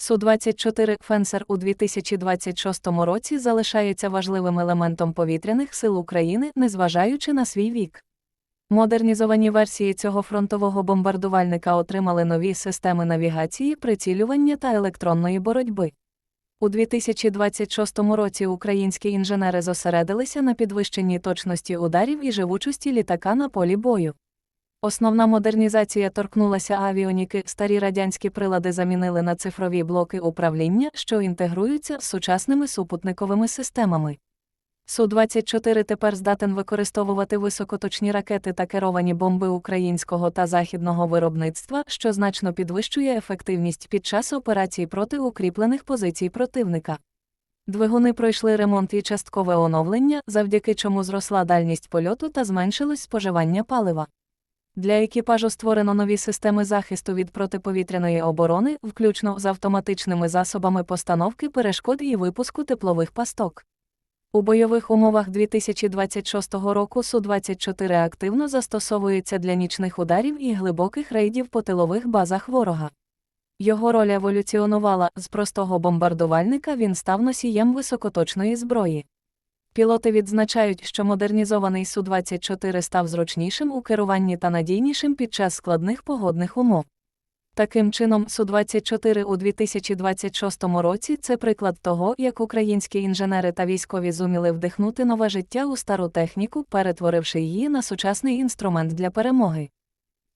Су-24 «Фенсер» у 2026 році залишається важливим елементом повітряних сил України, незважаючи на свій вік. Модернізовані версії цього фронтового бомбардувальника отримали нові системи навігації, прицілювання та електронної боротьби. У 2026 році українські інженери зосередилися на підвищенні точності ударів і живучості літака на полі бою. Основна модернізація торкнулася авіоніки, старі радянські прилади замінили на цифрові блоки управління, що інтегруються з сучасними супутниковими системами. Су-24 тепер здатен використовувати високоточні ракети та керовані бомби українського та західного виробництва, що значно підвищує ефективність під час операцій проти укріплених позицій противника. Двигуни пройшли ремонт і часткове оновлення, завдяки чому зросла дальність польоту та зменшилось споживання палива. Для екіпажу створено нові системи захисту від протиповітряної оборони, включно з автоматичними засобами постановки перешкод і випуску теплових пасток. У бойових умовах 2026 року Су-24 активно застосовується для нічних ударів і глибоких рейдів по тилових базах ворога. Його роль еволюціонувала з простого бомбардувальника він став носієм високоточної зброї. Пілоти відзначають, що модернізований Су-24 став зручнішим у керуванні та надійнішим під час складних погодних умов. Таким чином, Су-24 у 2026 році це приклад того, як українські інженери та військові зуміли вдихнути нове життя у стару техніку, перетворивши її на сучасний інструмент для перемоги.